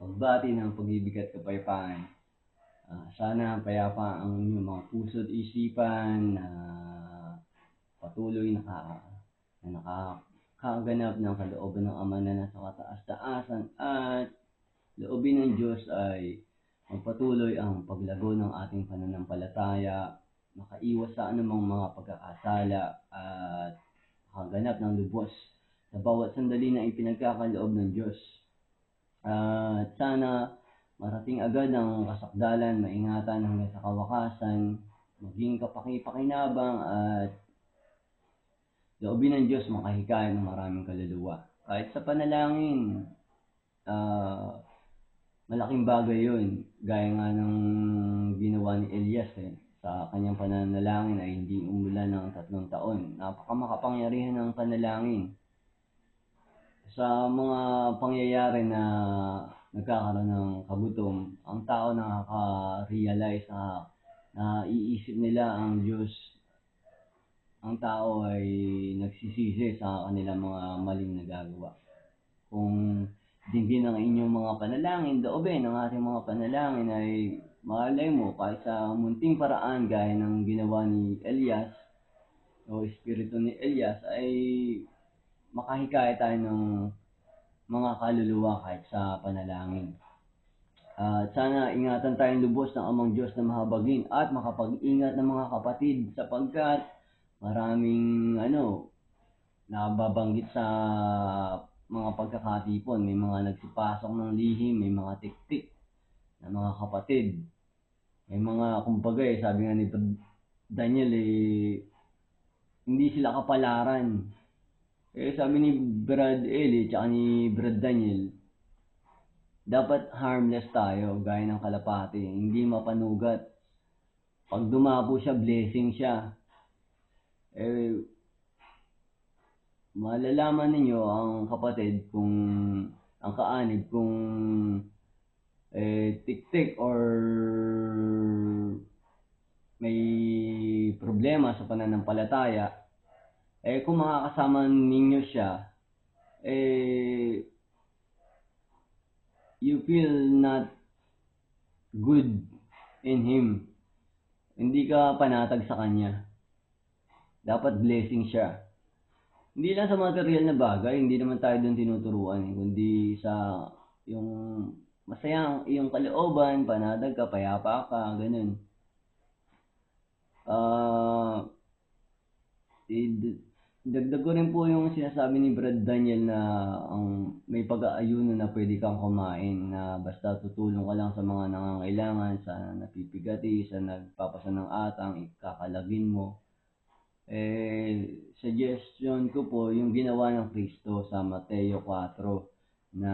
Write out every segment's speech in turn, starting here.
pagbati ng pag-ibig at kapayapaan. Ah, sana payapa ang inyong mga puso't isipan na patuloy naka, na nakakaganap ng kalooban ng Ama na nasa kataas-taasan at loobin ng Diyos ay magpatuloy ang paglago ng ating pananampalataya, makaiwas sa anumang mga pagkakasala at makaganap ng lubos sa bawat sandali na ipinagkakaloob ng Diyos. At sana marating agad ang kasakdalan, maingatan hanggang sa kawakasan, maging kapaki-pakinabang at loobin ng Diyos makahikayat ng maraming kaluluwa. Kahit sa panalangin, ah, malaking bagay yun. Gaya nga ng ginawa ni Elias eh. Sa kanyang pananalangin ay hindi umulan ng tatlong taon. Napakamakapangyarihan ng panalangin. Sa mga pangyayari na nagkakaroon ng kagutom, ang tao nakaka-realize na, na iisip nila ang Diyos. Ang tao ay nagsisisi sa kanilang mga maling nagagawa. Kung dinggin ang inyong mga panalangin, daobin ang ating mga panalangin ay malay mo kahit sa munting paraan gaya ng ginawa ni Elias o espiritu ni Elias ay makahikayat tayo ng mga kaluluwa kahit sa panalangin. At sana ingatan tayong lubos ng amang Diyos na mahabagin at makapag-ingat ng mga kapatid sapagkat maraming ano nababanggit sa mga pagkakatipon. May mga nagsipasok ng lihim, may mga tiktik na mga kapatid. May mga, kumbaga eh, sabi nga ni Daniel eh, hindi sila kapalaran. Eh, sabi ni Brad Eli, tsaka ni Brad Daniel, dapat harmless tayo, gaya ng kalapati, hindi mapanugat. Pag dumapo siya, blessing siya. Eh, malalaman ninyo ang kapatid kung ang kaanib kung eh, tik-tik or may problema sa pananampalataya, eh kung makakasama ninyo siya, eh you feel not good in him. Hindi ka panatag sa kanya. Dapat blessing siya. Hindi lang sa material na bagay, hindi naman tayo doon tinuturuan, eh, kundi sa yung masayang iyong kalooban, panatag ka, payapa ka, ganun. Uh, dagdag ko rin po yung sinasabi ni Brad Daniel na ang may pag-aayuno na pwede kang kumain na basta tutulong ka lang sa mga nangangailangan, sa napipigati, sa nagpapasa ng atang, ikakalagin mo. Eh, suggestion ko po yung ginawa ng Kristo sa Mateo 4 na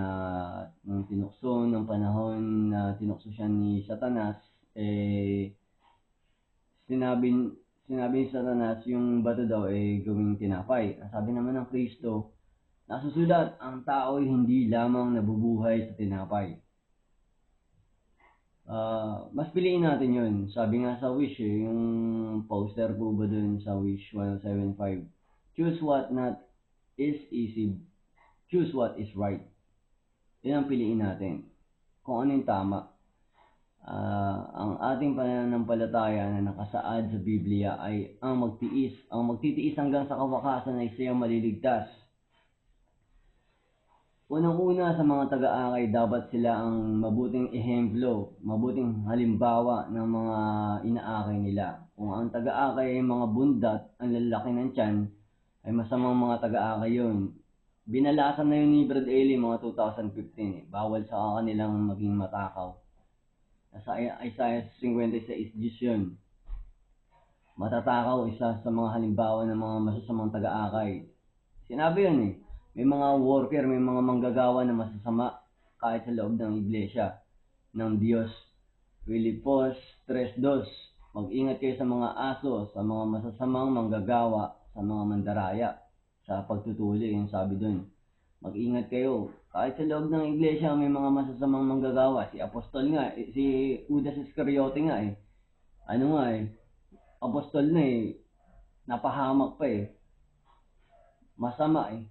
nung tinukso ng panahon na tinukso siya ni Satanas, eh, sinabi, sinabi ni Satanas yung bato daw ay eh, gawing tinapay. Sabi naman ng Kristo, nasusulat, ang tao ay hindi lamang nabubuhay sa tinapay. Uh, mas piliin natin yun. Sabi nga sa Wish, eh, yung poster po ba dun sa Wish 175, choose what not is easy, choose what is right. Yan ang piliin natin. Kung ano yung tama. Uh, ang ating pananampalataya na nakasaad sa Biblia ay ang magtiis, ang magtitiis hanggang sa kawakasan ay siyang maliligtas. Unang-una sa mga taga-akay, dapat sila ang mabuting ehemplo, mabuting halimbawa ng mga inaakay nila. Kung ang taga-akay ay mga bundat, ang lalaki ng tiyan, ay masamang mga taga-akay yun. Binalasan na yun ni Brad Ailey mga 2015 eh. Bawal sa kanilang maging matakaw. Sa Isaiah 56 yun. Matatakaw isa sa mga halimbawa ng mga masasamang taga-akay. Sinabi yun eh may mga worker, may mga manggagawa na masasama kahit sa loob ng iglesia ng Diyos. Filipos 3.2 Mag-ingat kayo sa mga aso, sa mga masasamang manggagawa, sa mga mandaraya, sa pagtutuli, yung sabi doon. Mag-ingat kayo. Kahit sa loob ng iglesia, may mga masasamang manggagawa. Si Apostol nga, eh, si Judas Iscariote nga eh. Ano nga eh, Apostol na eh, napahamak pa eh. Masama eh.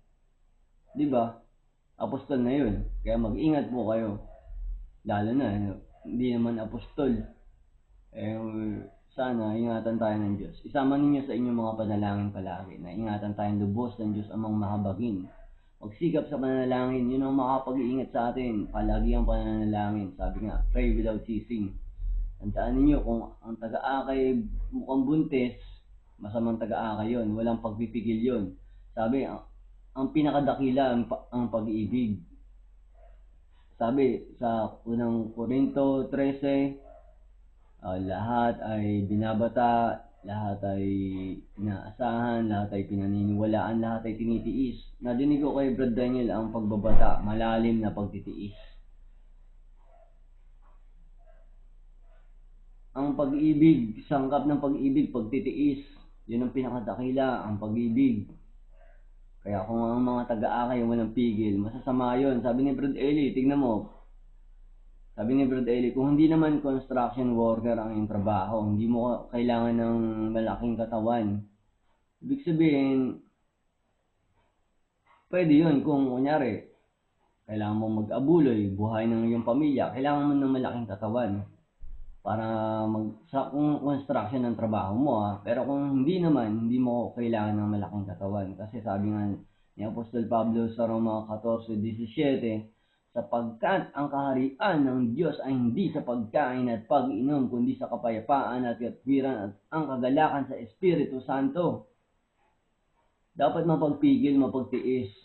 Ba? Apostol na yun. Kaya mag-ingat po kayo. lalo na, hindi naman apostol. Eh, sana ingatan tayo ng Diyos. Isama ninyo sa inyong mga panalangin palagi na ingatan tayong lubos ng Diyos amang mahabagin. Magsikap sa pananalangin, yun ang makapag-iingat sa atin. Palagi ang pananalangin. Sabi nga, pray without ceasing. Tandaan ninyo, kung ang taga-akay mukhang buntis, masamang taga-akay yun. Walang pagpipigil yun. Sabi, ang, ang pinakadakila ang, ang pag-ibig. Sabi sa unang Korinto 13, ah, lahat ay binabata, lahat ay inaasahan, lahat ay pinaniniwalaan, lahat ay tinitiis. Nadinig ko kay Brad Daniel ang pagbabata, malalim na pagtitiis. Ang pag-ibig, sangkap ng pag-ibig, pagtitiis. Yun ang pinakadakila, ang pag-ibig. Kaya kung ang mga taga-akay walang pigil, masasama yun. Sabi ni Brad Eli, tignan mo. Sabi ni Brad Eli, kung hindi naman construction worker ang iyong trabaho, hindi mo kailangan ng malaking katawan. Ibig sabihin, pwede yun kung kunyari, kailangan mo mag-abuloy, buhay ng iyong pamilya, kailangan mo ng malaking katawan para mag sa kung construction ng trabaho mo ah. Pero kung hindi naman, hindi mo kailangan ng malaking katawan kasi sabi nga ni Apostol Pablo sa Roma 14:17 sapagkat ang kaharian ng Diyos ay hindi sa pagkain at pag-inom kundi sa kapayapaan at katwiran at ang kagalakan sa Espiritu Santo. Dapat mapagpigil, mapagtiis.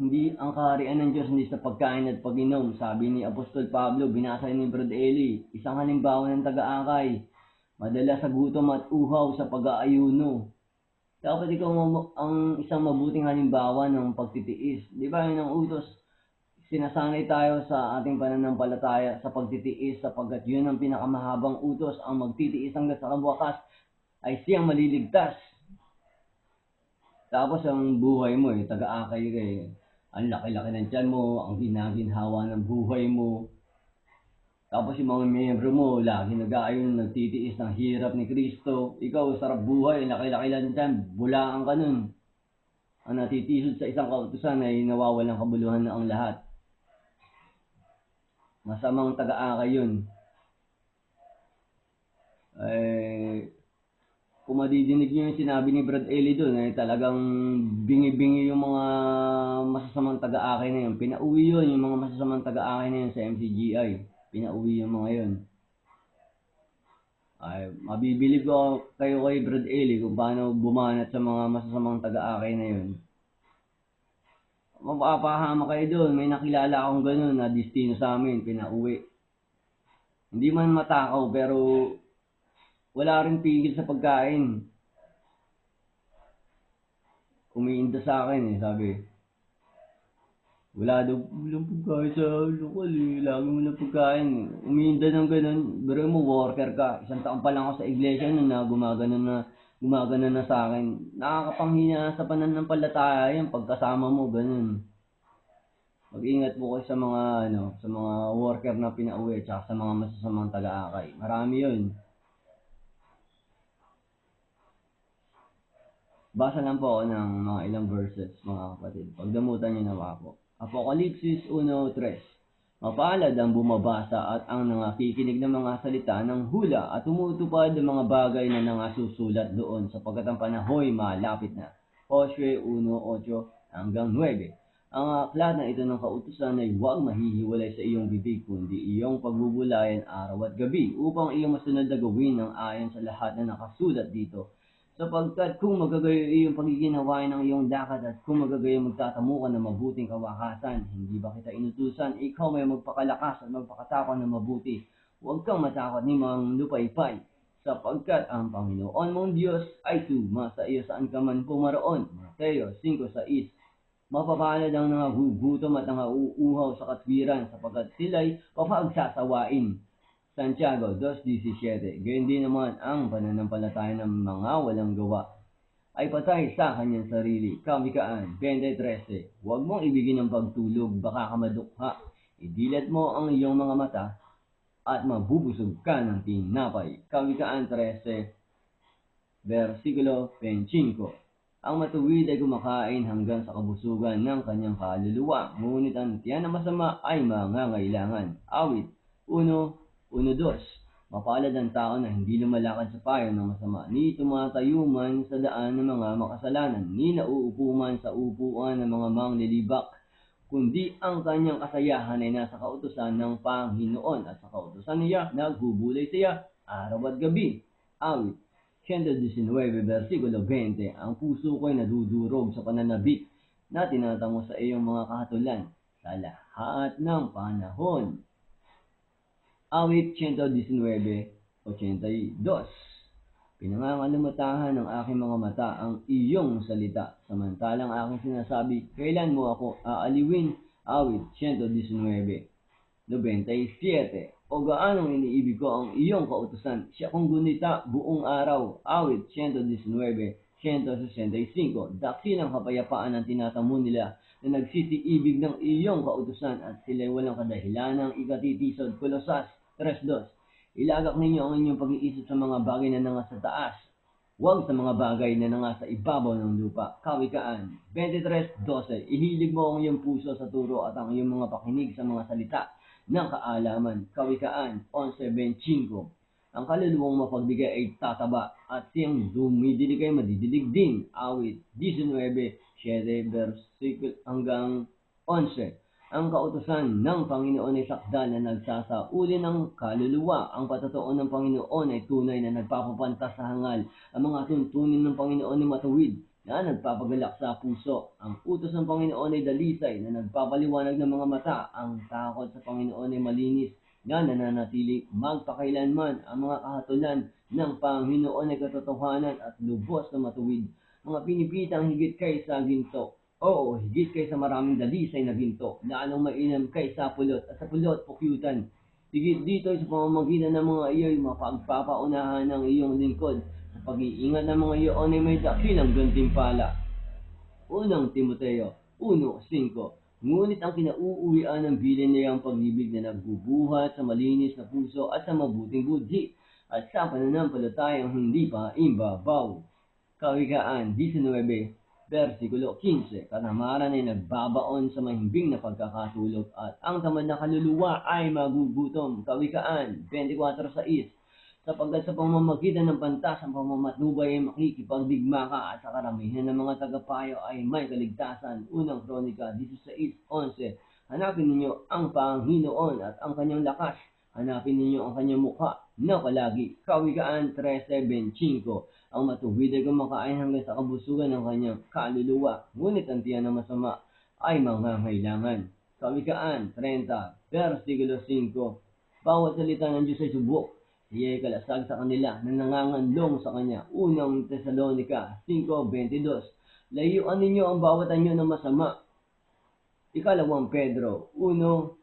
Hindi ang kaharian ng Diyos hindi sa pagkain at pag-inom. Sabi ni Apostol Pablo, binasa ni Brad Eli, isang halimbawa ng taga-akay. Madala sa gutom at uhaw sa pag-aayuno. Dapat ikaw ang- ang isang mabuting halimbawa ng pagtitiis. Di ba yun ang utos? Sinasanay tayo sa ating pananampalataya sa pagtitiis sapagkat yun ang pinakamahabang utos ang magtitiis hanggang sa kabuwakas ay siyang maliligtas. Tapos ang buhay mo eh, taga-akay ka eh. Ang laki-laki ng tiyan mo, ang ginaginhawa ng buhay mo. Tapos yung mga miyembro mo, lagi nag-aayon, nagtitiis ng hirap ni Kristo. Ikaw, sarap buhay, laki-laki lang dyan, bulaan ka nun. Ang natitisod sa isang kautusan ay nawawalang kabuluhan na ang lahat. Masamang taga-akay yun. Eh, kung madidinig niyo yung sinabi ni Brad Eli doon, ay talagang bingi-bingi yung mga masasamang taga-akay na yun. Pinauwi yun, yung mga masasamang taga-akay na yun sa MCGI. Pinauwi yung mga yun. Ay, mabibilib ko kayo kay Brad Eli kung paano bumanat sa mga masasamang taga-akay na yun. Mapapahama kayo doon, may nakilala akong ganun na destino sa amin, pinauwi. Hindi man matakaw, pero wala rin pigil sa pagkain. Umiinda sa akin eh, sabi. Wala daw walang pagkain sa lokal eh. Lagi mo na pagkain. Umiinda ng ganun. Pero mo, worker ka. Isang taon pa lang ako sa iglesia nun na gumagano na gumagano na sa akin. Nakakapanghina sa pananampalataya yan pagkasama mo, ganun. Mag-ingat po kayo sa mga ano, sa mga worker na pinauwi at sa mga masasamang taga-akay. Marami 'yun. Basa lang po ako ng mga ilang verses, mga kapatid. Pagdamutan niyo na po. Apokalipsis 1.3 Mapalad ang bumabasa at ang nangakikinig ng mga salita ng hula at tumutupad ng mga bagay na nangasusulat doon sapagkat ang panahoy malapit na. Josue 1.8 hanggang 9 Ang aklat na ito ng kautusan ay huwag mahihiwalay sa iyong bibig kundi iyong pagbubulayan araw at gabi upang iyong masunod na gawin ng ayon sa lahat na nakasulat dito sapagkat kung magagayo iyong pagiging hawain ng iyong dakat at kung magagayo magtatamo ka ng mabuting kawakasan, hindi ba kita inutusan, ikaw may magpakalakas at magpakatapang ng mabuti. Huwag kang matakot ni mga lupaypay, sapagkat ang Panginoon mong Diyos ay suma sa iyo saan ka man pumaroon. Mateo 5.6 Mapapalad ang nangagugutom at nangauuhaw sa katwiran sapagkat sila'y papagsasawain. Santiago 2.17 Gayun din naman ang pananampalataya ng mga walang gawa ay patay sa kanyang sarili. Kamikaan 20.13 Huwag mong ibigin ng pagtulog, baka ka madukha. Idilat mo ang iyong mga mata at mabubusog ka ng tinapay. Kamikaan 13 versikulo 25 Ang matuwid ay kumakain hanggang sa kabusugan ng kanyang kaluluwa, ngunit ang tiyan na masama ay mangangailangan. Awit 1.1.2 Mapalad ang tao na hindi lumalakad sa payo ng masama, ni tumatayo man sa daan ng mga makasalanan, ni nauupo man sa upuan ng mga manglilibak, kundi ang kanyang kasayahan ay nasa kautusan ng Panginoon. At sa kautusan niya nagbubulay siya araw at gabi. Awit 119 versikulo 20 Ang puso ko'y nadudurog sa pananabik na tinatango sa iyong mga kahatulan sa lahat ng panahon. Awit 119.82 Pinangangalamatahan ng aking mga mata ang iyong salita, samantalang aking sinasabi, kailan mo ako aaliwin? Awit 119.97 O gaanong iniibig ko ang iyong kautusan, siya kong gunita buong araw. Awit 119.165 Dakilang kapayapaan ang tinatamo nila na nagsisiibig ng iyong kautusan at sila'y walang kadahilan ng ikatitisod. Kolosas 3.2 Ilagak ninyo ang inyong pag-iisip sa mga bagay na nangasa taas, huwag sa mga bagay na nangasa ibabaw ng lupa. Kawikaan. 23.12 Ihilig mo ang iyong puso sa turo at ang iyong mga pakinig sa mga salita ng kaalaman. Kawikaan. 11.25 Ang kaluluwang mapagbigay ay tataba at siyang dumidilig ay madidilig din. Awit 19.7 versicle hanggang 11 ang kautusan ng Panginoon ay sakdal na nagsasauli ng kaluluwa. Ang patotoo ng Panginoon ay tunay na nagpapapantas sa hangal. Ang mga tuntunin ng Panginoon ay matuwid na nagpapagalak sa puso. Ang utos ng Panginoon ay dalisay na nagpapaliwanag ng mga mata. Ang takot sa Panginoon ay malinis na nananatili magpakailanman. Ang mga kahatulan ng Panginoon ay katotohanan at lubos na matuwid. Mga pinipitang higit kaysa ginto Oo, higit kaysa maraming dalisay na ginto, lalong mainam kaysa pulot at sa pulot pukyutan. Higit dito sa pamamagitan ng mga iyo'y mapagpapaunahan ng iyong lingkod. Sa pag-iingat ng mga iyon ay may dakilang gantimpala. Unang Timoteo 1.5 Ngunit ang kinauuwian ng bilin niya ang pag-ibig na nagbubuhat sa malinis na puso at sa mabuting budhi at sa pananampalatayang hindi pa imbabaw. Kawikaan 19 versikulo 15, katamaran ay nagbabaon sa mahimbing na pagkakatulog at ang tamad na kaluluwa ay magugutom. Kawikaan 24.6 sapagkat sa pamamagitan ng pantas ang pamamatnubay ay makikipagdigma ka at sa karamihan ng mga tagapayo ay may kaligtasan. Unang Kronika 16.11 Hanapin ninyo ang Panginoon at ang kanyang lakas. Hanapin ninyo ang kanyang mukha na palagi. Kawikaan 3.7.5 Ang matuwid ay kumakain hanggang sa kabusugan ng kanyang kaluluwa, ngunit ang tiyan na masama ay mangangailangan. Kawikaan 30, versikulo 5 Bawat salita ng Diyos ay subok, siya ay kalasag sa kanila na nanganganlong sa kanya. Unang Tesalonika 5.22 Layuan ninyo ang bawat anyo ng masama. Ikalawang Pedro 1.5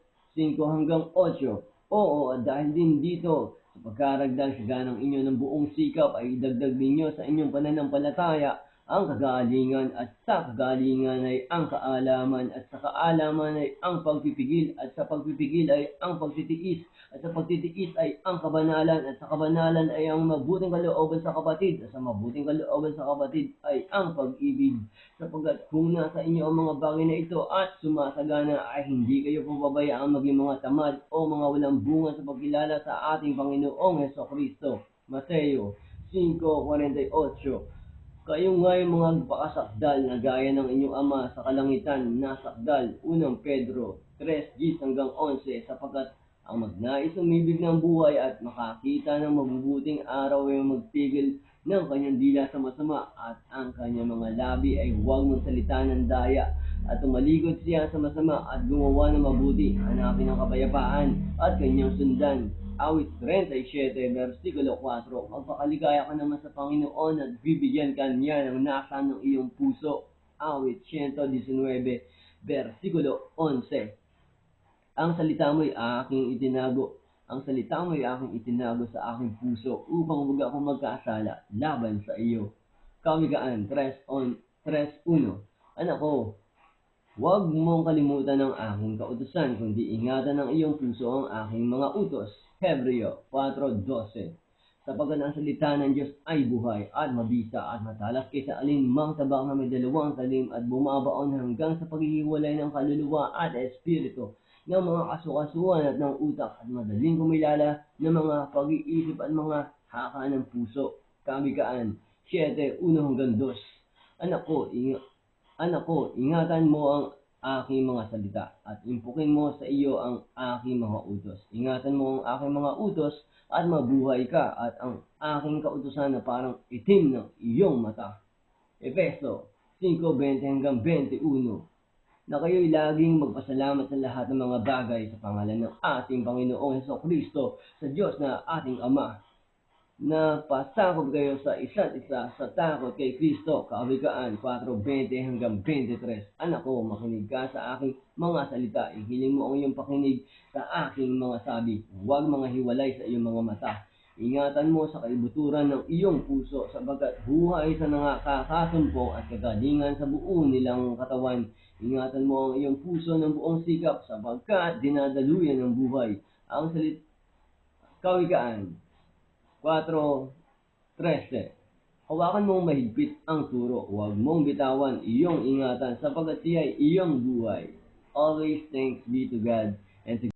hanggang 8 Oo, dahil din dito, sa pagkaragdag sa ganang inyo ng buong sikap ay idagdag ninyo sa inyong pananampalataya ang kagalingan at sa kagalingan ay ang kaalaman at sa kaalaman ay ang pagpipigil at sa pagpipigil ay ang pagtitiis at sa pagtitiis ay ang kabanalan at sa kabanalan ay ang mabuting kalooban sa kapatid at sa mabuting kalooban sa kapatid ay ang pag-ibig sapagkat kung nasa inyo ang mga bagay na ito at sumasagana ay hindi kayo pababayaan maging mga tamad o mga walang bunga sa pagkilala sa ating Panginoong Heso Kristo. Mateo 5.48 kayo nga'y mga pakasakdal na gaya ng inyong ama sa kalangitan na sakdal, unang Pedro 3, hanggang 11, sapagkat ang magnais umibig ng buhay at makakita ng mabubuting araw ay magpigil ng kanyang dila sa masama at ang kanyang mga labi ay huwag magsalita ng daya at tumalikod siya sa masama at gumawa ng mabuti, hanapin ang kapayapaan at kanyang sundan awit 37, versikulo 4, Magpakaligaya ka naman sa Panginoon at bibigyan ka niya ng nasa ng iyong puso. Awit 119, versikulo 11. Ang salita mo ay aking itinago. Ang salita mo ay aking itinago sa aking puso upang huwag akong magkasala laban sa iyo. Kawigaan 3.1 Anak ko, Huwag mong kalimutan ang aking kautusan, kundi ingatan ng iyong puso ang aking mga utos. Hebreo 4.12 Sapagkat ang salita ng Diyos ay buhay at mabisa at matalas kaysa alinmang tabak na may dalawang talim at bumabaon hanggang sa paghihiwalay ng kaluluwa at espiritu ng mga kasukasuan at ng utak at madaling kumilala ng mga pag-iisip at mga haka ng puso. Kawikaan 7, 1 hanggang 2. Anak ko, ing- anak ko, ingatan mo ang aking mga salita at impukin mo sa iyo ang aking mga utos. Ingatan mo ang aking mga utos at mabuhay ka at ang aking kautusan na parang itim ng iyong mata. Efeso 5:20 hanggang 21 na kayo'y laging magpasalamat sa lahat ng mga bagay sa pangalan ng ating Panginoong Heso Kristo sa Diyos na ating Ama na pasakop kayo sa isa't isa sa takot kay Kristo. Kawikaan 4:20 hanggang 23. Anak ko, makinig ka sa aking mga salita. Ihiling mo ang iyong pakinig sa aking mga sabi. Huwag mga hiwalay sa iyong mga mata. Ingatan mo sa kaibuturan ng iyong puso sapagkat buhay sa nakakasumpong at kagalingan sa buo nilang katawan. Ingatan mo ang iyong puso ng buong sikap sapagkat dinadaluyan ng buhay. Ang salit Kawikaan 4.13 Hawakan mong mahigpit ang turo, huwag mong bitawan iyong ingatan sapagkat siya ay iyong buhay. Always thanks be to God. And to